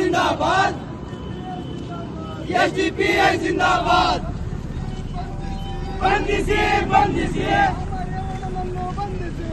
जिंदाबाद ಎಸ್ಡಿಪಿಐ ಜಿಂದಾಬಾದ್ ಬಂಧಿಸಿ ಬಂಧಿಸಿ ಬಂಧಿಸಿ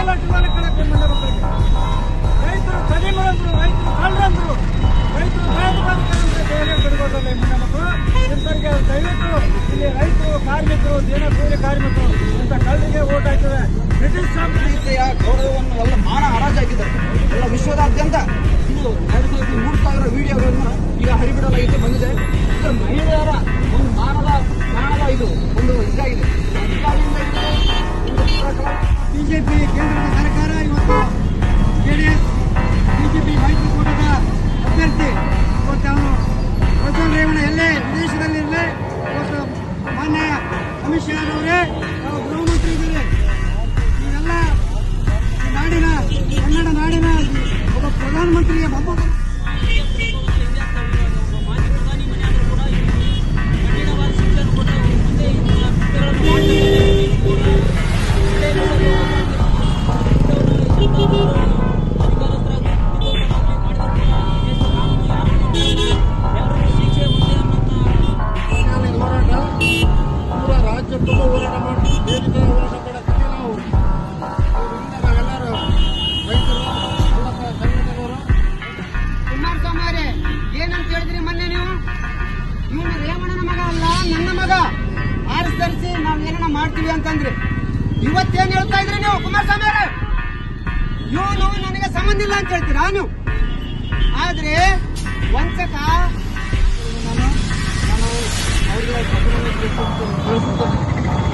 ಮರ್ಯಾದೆ ಚುನಾವಣೆ ಮಕ್ಕಳಿಗೆ ರೈತರು ಕದಿಮರಂದ್ರು ರೈತರು ಕಳ್ಳರಂದ್ರು ರೈತರು ಈ ಮುಂಡ ಮಕ್ಕಳು. ದಯವಿಟ್ಟು ಇಲ್ಲಿ ರೈತರು, ಕಾರ್ಮಿಕರು ದಿನ ಕೂಲಿ ಕಾರ್ಮಿಕರು ಇಂಥ ಕಳ್ಳರಿಗೆ ಓಟ್ ಹಾಕಿವೆ ಬ್ರಿಟಿಷ್ ರೀತಿಯ ಗೌರವವನ್ನು ಎಲ್ಲ ಮಾನ ಹರಾಜಾಗಿದ್ದಾರೆ. ಎಲ್ಲ ವಿಶ್ವದಾದ್ಯಂತ. ಇದು ಎರಡು ಸಾವಿರದ ಮೂರು ಸಾವಿರ ವಿಡಿಯೋಗಳನ್ನು ಈಗ ಹರಿಬಿಡಲಾಗಿದ್ದು ಬಂದಿದೆ. ಬಿಜೆಪಿ ಕೇಂದ್ರದ ಸರ್ಕಾರ ಇವತ್ತು ಜೆಡಿಎಸ್ ಮಾಡ್ತೀವಿ ಅಂತಂದ್ರಿ. ಇವತ್ತೇನ್ ಹೇಳ್ತಾ ಇದ್ರಿ ನೀವು, ಕುಮಾರಸ್ವಾಮಿ ಅವರೇ? ಇವನು ನನಗೆ ಸಂಬಂಧ ಇಲ್ಲ ಅಂತ ಹೇಳ್ತೀರ ನೀವು ಆದ್ರೆ ವಂಚಕ ನಾನು ನಾನು.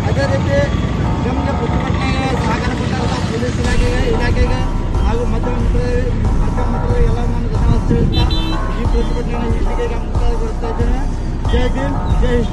ಅದೇ ರೀತಿ ನಮಗೆ ಪ್ರತಿಭಟನೆ ಸಾಗರ ಕೊಟ್ಟಾರಲ್ಲ ಪೊಲೀಸ್ ಇಲಾಖೆಗೆ ಇಲಾಖೆಗೆ ಹಾಗೂ ಮಧ್ಯಮ ಮಕ್ಕಳು ಎಲ್ಲ ನಾನು ಧನ್ಯವಾದ ತಿಳಿಸ್ತಾ ಈ ಪ್ರತಿಭಟನೆ ಇಲ್ಲಿಗೆ ಮುಕ್ತಾಯಗೊಳಿಸ್ತಾ ಇದ್ದೇನೆ. ಜೈ ಭೀಮ್, ಜೈ ಎಸ್